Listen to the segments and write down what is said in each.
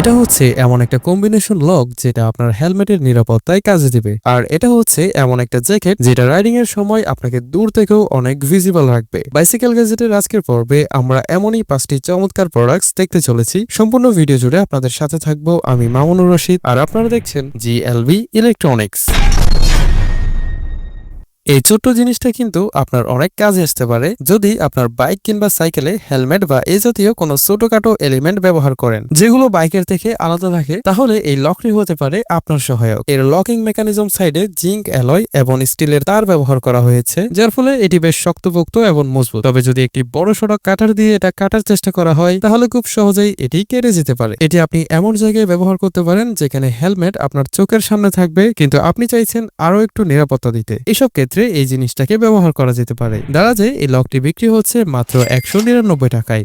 এটা হচ্ছে এমন একটা কম্বিনেশন লক যেটা আপনার হেলমেটের নিরাপত্তায় কাজে দিবে। আর এটা হচ্ছে এমন একটা জ্যাকেট যেটা রাইডিং এর সময় আপনাকে দূর থেকেও অনেক ভিজিবল রাখবে। বাইসাইকেল গ্যাজেটের আজকের পর্বে আমরা এমনই পাঁচটি চমৎকার প্রোডাক্টস দেখতে চলেছি। সম্পূর্ণ ভিডিও জুড়ে আপনাদের সাথে থাকব আমি মামুনুর রশিদ। আর আপনারা দেখছেন জি এলবি ইলেকট্রনিক্স এই ছোট্ট জিনিসটা কিন্তু আপনার অনেক কাজে আসতে পারে যদি আপনার বাইক কিংবা সাইকেলে হেলমেট বা এই জাতীয় কোনো ছোটখাটো এলিমেন্ট ব্যবহার করেন। যেগুলো বাইকের থেকে আলাদা থাকে, তাহলে এই লকটি হতে পারে আপনার সহায়ক। এর লকিং মেকানিজম সাইডে জিঙ্ক অ্যালয় এবং স্টিলের তার ব্যবহার করা হয়েছে, যার ফলে এটি বেশ শক্তপোক্ত এবং মজবুত। তবে যদি একটি বড় সড়ক কাটার দিয়ে এটা কাটার চেষ্টা করা হয়, তাহলে খুব সহজেই এটি কেটে যেতে পারে। এটি আপনি এমন জায়গায় ব্যবহার করতে পারেন যেখানে হেলমেট আপনার চোখের সামনে থাকবে, কিন্তু আপনি চাইছেন আরও একটু নিরাপত্তা দিতে। এসব ক্ষেত্রে এই জিনিসটাকে ব্যবহার করা যেতে পারে। দাঁড়া যে এই লকটি বিক্রি হচ্ছে মাত্র একশো নিরানব্বই টাকায়।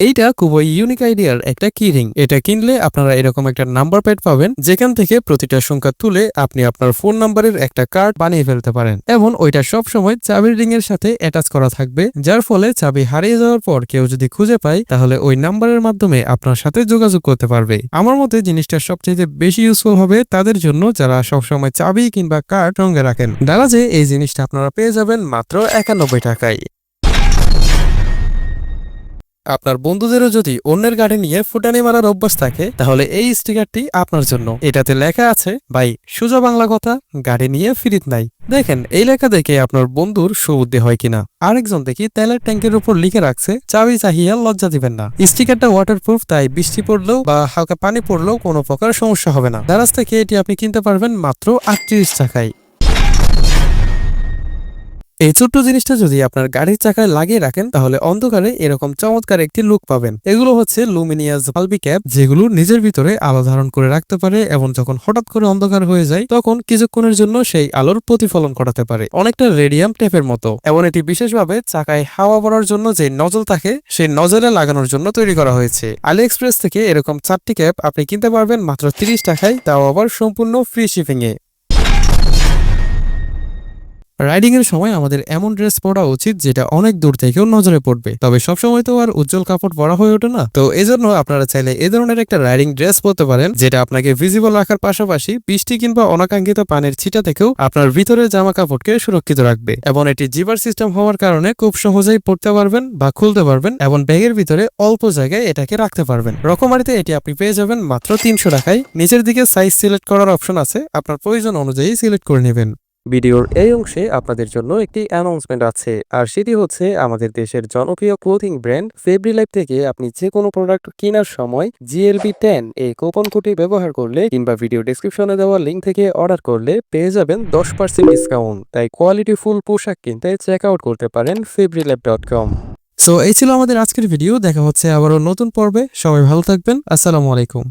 এইটা খুবই ইউনিক আইডিয়ার একটা কি রিং এটা কিনলে আপনারা এরকম একটা নাম্বার প্যাড পাবেন, যেখান থেকে প্রতিটা সংখ্যা তুলে আপনি আপনার ফোন নাম্বারের একটা কার্ড বানিয়ে ফেলতে পারেন। এবং ওইটা সব সময় চাবির রিং এর সাথে অ্যাটাচ করা থাকবে, যার ফলে চাবি হারিয়ে যাওয়ার পর কেউ যদি খুঁজে পায়, তাহলে ওই নাম্বারের মাধ্যমে আপনার সাথে যোগাযোগ করতে পারবে। আমার মতে জিনিসটা সবচেয়ে বেশি ইউজফুল হবে তাদের জন্য যারা সবসময় চাবি কিংবা কার্ড সঙ্গে রাখেন। দাঁড়া যে এই জিনিসটা আপনারা পেয়ে যাবেন মাত্র একানব্বই টাকায়। আপনার বন্ধুদেরও যদি অন্যের গাড়ি নিয়ে ফুটানি মারার অভ্যাস থাকে, তাহলে এই স্টিকারটি আপনার জন্য। এটাতে লেখা আছে, ভাই, সুজা বাংলা কথা, গাড়ি নিয়ে ফিরিত নাই। দেখেন, এই লেখা দেখে আপনার বন্ধুর সুবুদ্ধি হয় কিনা। আরেকজন দেখি তেলের ট্যাঙ্কের উপর লিখে রাখছে, চাবি চাহিয়া লজ্জা দিবেন না। স্টিকারটা ওয়াটারপ্রুফ তাই বৃষ্টি পড়লেও বা হালকা পানি পড়লেও কোনো প্রকার সমস্যা হবে না। দারাজ থেকে এটি আপনি কিনতে পারবেন মাত্র আটত্রিশ টাকায়। এই ছোট্ট জিনিসটা যদি আপনার গাড়ির চাকায় লাগিয়ে রাখেন, তাহলে অন্ধকারে এরকম চমৎকার একটি লুক পাবেন। এগুলো হচ্ছে লুমিনিয়াস বাল্বি ক্যাপ যেগুলো নিজের ভিতরে আলো ধারণ করে রাখতে পারে এবং যখন হঠাৎ করে অন্ধকার হয়ে যায়, তখন কিছুক্ষণের জন্য সেই আলোর প্রতিফলন ঘটাতে পারে। অনেকটা রেডিয়াম টেপের মতো। এবং এটি বিশেষভাবে চাকায় হাওয়া পড়ার জন্য যে নজল থাকে, সেই নজলে লাগানোর জন্য তৈরি করা হয়েছে। আলি এক্সপ্রেস থেকে এরকম চারটি ক্যাপ আপনি কিনতে পারবেন মাত্র তিরিশ টাকায়, তাও আবার সম্পূর্ণ ফ্রি শিপিং এ। রাইডিং এর সময় আমাদের এমন ড্রেস পরা উচিত যেটা অনেক দূর থেকেও নজরে পড়বে। তবে সবসময় তো আর উজ্জ্বল কাপড় পরা হয়ে ওঠে না। তো এজন্য আপনারা চাইলে এ ধরনের একটা রাইডিং ড্রেস পরতে পারেন, যেটা আপনাকে ভিজিবল রাখার পাশাপাশি বৃষ্টি কিংবা অনাকাঙ্ক্ষিত পানির ছিটা থেকেও আপনার ভিতরের জামা কাপড়কে সুরক্ষিত রাখবে। এবং এটি জিপার সিস্টেম হওয়ার কারণে খুব সহজেই পড়তে পারবেন বা খুলতে পারবেন এবং ব্যাগের ভিতরে অল্প জায়গায় এটাকে রাখতে পারবেন। রকমারিতে এটি আপনি পেয়ে যাবেন মাত্র তিনশো টাকায়। নিচের দিকে সাইজ সিলেক্ট করার অপশন আছে। আপনার প্রয়োজন অনুযায়ী সিলেক্ট করে নেবেন। ভিডিওর এই অংশে আপনাদের জন্য একটি অ্যানাউন্সমেন্ট আছে, আর সেটি হচ্ছে আমাদের দেশের জনপ্রিয় ক্লোথিং ব্র্যান্ড ফেব্রি লাইফ থেকে আপনি যে কোনো প্রোডাক্ট কেনার সময় জিএলবি টেন এই কোপন কোডটি ব্যবহার করলে কিংবা ভিডিও ডিসক্রিপশনে দেওয়া লিঙ্ক থেকে অর্ডার করলে পেয়ে যাবেন দশ পার্সেন্ট ডিসকাউন্ট তাই কোয়ালিটি ফুল পোশাক কিনতে চেক আউট করতে পারেন Fabrilife dot com so এই ছিল আমাদের আজকের ভিডিও দেখা হচ্ছে আবারও নতুন পর্বে। সবাই ভালো থাকবেন। আসসালামু আলাইকুম।